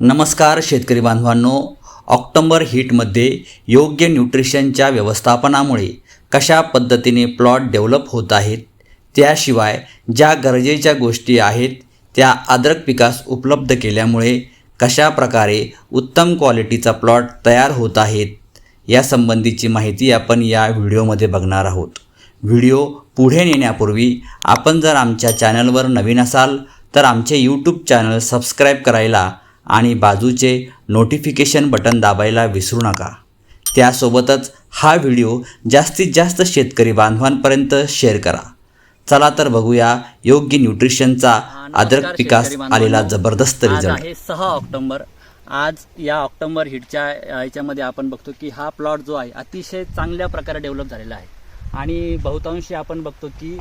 नमस्कार शेतकरी बांधवांनो. ऑक्टोंबर हीटमध्ये योग्य न्यूट्रिशनच्या व्यवस्थापनामुळे कशा पद्धतीने प्लॉट डेव्हलप होत आहेत त्याशिवाय ज्या गरजेच्या गोष्टी आहेत त्या अद्रक पिकास उपलब्ध केल्यामुळे कशा प्रकारे उत्तम क्वालिटीचा प्लॉट तयार होत आहेत यासंबंधीची माहिती आपण या व्हिडिओमध्ये बघणार आहोत. व्हिडिओ पुढे नेण्यापूर्वी आपण जर आमच्या चॅनलवर नवीन असाल तर आमचे यूट्यूब चॅनल सबस्क्राईब करायला आणि बाजूचे नोटिफिकेशन बटन दाबायला विसरू नका. त्यासोबतच हा व्हिडिओ जास्तीत जास्त शेतकरी बांधवांपर्यंत शेअर करा. चला तर बघूया योग्य न्यूट्रिशनचा अद्रक पिकास आलेला जबरदस्त रिझल्ट आहे सहा ऑक्टोबर. आज या ऑक्टोबर हिटच्या ह्याच्यामध्ये आपण बघतो की हा प्लॉट जो आहे अतिशय चांगल्या प्रकारे डेव्हलप झालेला आहे. आणि बहुतांशी आपण बघतो की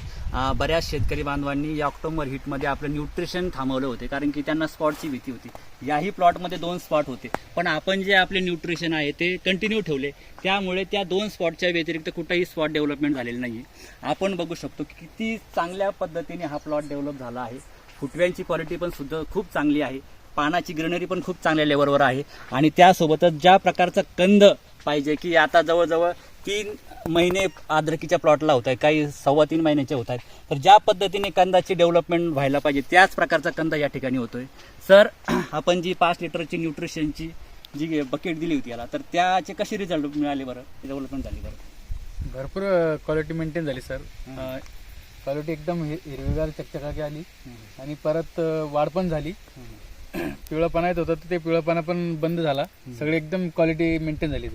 बऱ्याच शेतकरी बांधवांनी या ऑक्टोबर हिटमध्ये आपलं न्यूट्रिशन थांबवलं होते. कारण की त्यांना स्पॉटची भीती होती. याही प्लॉटमध्ये दोन स्पॉट होते. पण आपण जे आपले न्यूट्रिशन आहे ते कंटिन्यू ठेवले. त्यामुळे त्या दोन स्पॉटच्या व्यतिरिक्त कुठंही स्पॉट डेव्हलपमेंट झालेलं नाही आपण बघू शकतो की किती चांगल्या पद्धतीने हा प्लॉट डेव्हलप झाला आहे. फुटव्यांची क्वालिटी पण सुद्धा खूप चांगली आहे. पानाची ग्रीनरी पण खूप चांगल्या लेवलवर आहे. आणि त्यासोबतच ज्या प्रकारचा कंद पाहिजे की आता जवळजवळ तीन महिने आद्रकीच्या प्लॉटला होत आहे काही सव्वा तीन महिन्याचे होत आहेत. तर ज्या पद्धतीने कंदाची डेव्हलपमेंट व्हायला पाहिजे त्याच प्रकारचा कंद या ठिकाणी होतोय. सर आपण जी पाच लिटरची न्यूट्रिशनची जी बकेट दिली होती याला तर त्याचे कसे रिझल्ट मिळाले बरं? डेव्हलपमेंट झाली बरं. भरपूर क्वालिटी मेंटेन झाली सर. क्वालिटी एकदम हिरवीगार चकचकाकी आली आणि परत वाढ पण झाली. पिवळापणा येत होतं तर ते पिवळापणा पण बंद झाला. सगळे एकदम क्वालिटी मेंटेन झाली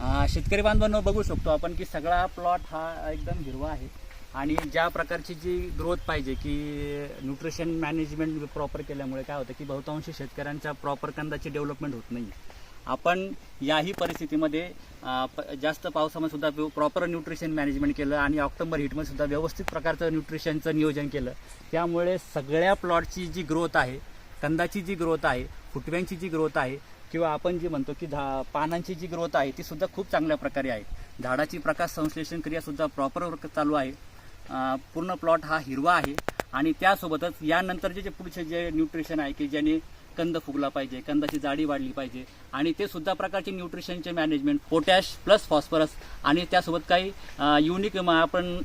शेतकरी बांधवांनो बघू शकतो आपण की सगळा प्लॉट हा एकदम हिरवा आहे. आणि ज्या प्रकारची जी ग्रोथ पाहिजे की न्यूट्रिशन मॅनेजमेंट प्रॉपर केल्यामुळे काय होतं की बहुतांशी शेतकऱ्यांच्या प्रॉपर कंदाची डेव्हलपमेंट होत नाही आपण याही परिस्थितीमध्ये जास्त पावसामध्ये सुद्धा प्रॉपर न्यूट्रिशन मॅनेजमेंट केलं आणि ऑक्टोबर हिटमध्ये सुद्धा व्यवस्थित प्रकारचं न्यूट्रिशनचं नियोजन केलं. त्यामुळे सगळ्या प्लॉटची जी ग्रोथ आहे कंदाची जी ग्रोथ आहे फुटव्यांची जी ग्रोथ आहे किंवा आपण जी म्हणतो की झा पानांची जी ग्रोथ आहे ती सुद्धा खूप चांगल्या प्रकारे आहे. झाडाची प्रकाश संश्लेषण क्रियासुद्धा प्रॉपर चालू आहे. पूर्ण प्लॉट हा हिरवा आहे आणि त्यासोबतच यानंतरचे जे पुढचे जे न्यूट्रिशन आहे की ज्याने कंद फुगला पाहिजे कंदाची जाडी वाढली पाहिजे आणि ते सुद्धा प्रकारचे न्यूट्रिशनचे मॅनेजमेंट पोटॅश प्लस फॉस्फरस आणि त्यासोबत काही युनिक आपण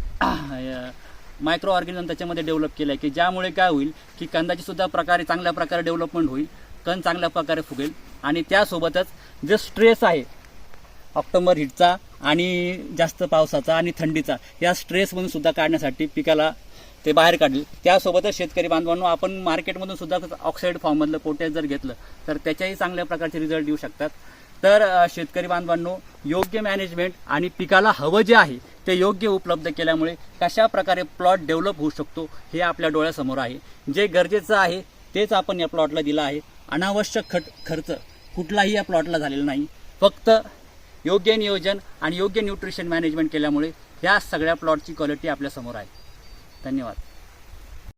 मायक्रो ऑर्गॅनिझम त्याच्यामध्ये डेव्हलप केलं आहे की ज्यामुळे काय होईल की कंदाची सुद्धा प्रकारे चांगल्या प्रकारे डेव्हलपमेंट होईल कण चांगल्या प्रकारे फुगेल. आणि त्यासोबतच जे स्ट्रेस आहे ऑक्टोबर हिटचा आणि जास्त पावसाचा आणि थंडीचा या स्ट्रेसमधून सुद्धा काढण्यासाठी पिकाला ते बाहेर काढले. त्यासोबतच शेतकरी बांधवांनो आपण मार्केटमधून सुद्धा ऑक्साईड फॉर्ममधलं पोटॅश जर घेतलं तर त्याच्याही चांगल्या प्रकारचे रिझल्ट येऊ शकतात. तर शेतकरी बांधवांनो योग्य मॅनेजमेंट आणि पिकाला हवं जे आहे ते योग्य उपलब्ध केल्यामुळे कशा प्रकारे प्लॉट डेव्हलप होऊ शकतो हे आपल्या डोळ्यासमोर आहे. जे गरजेचं आहे तेच आपण या प्लॉटला दिलं आहे. अनावश्यक खट खर्च कुठलाही या प्लॉटला झालेला नाही. फक्त योग्य नियोजन आणि योग्य न्यूट्रिशन मॅनेजमेंट केल्यामुळे ह्या सगळ्या प्लॉटची क्वालिटी आपल्यासमोर आहे. धन्यवाद.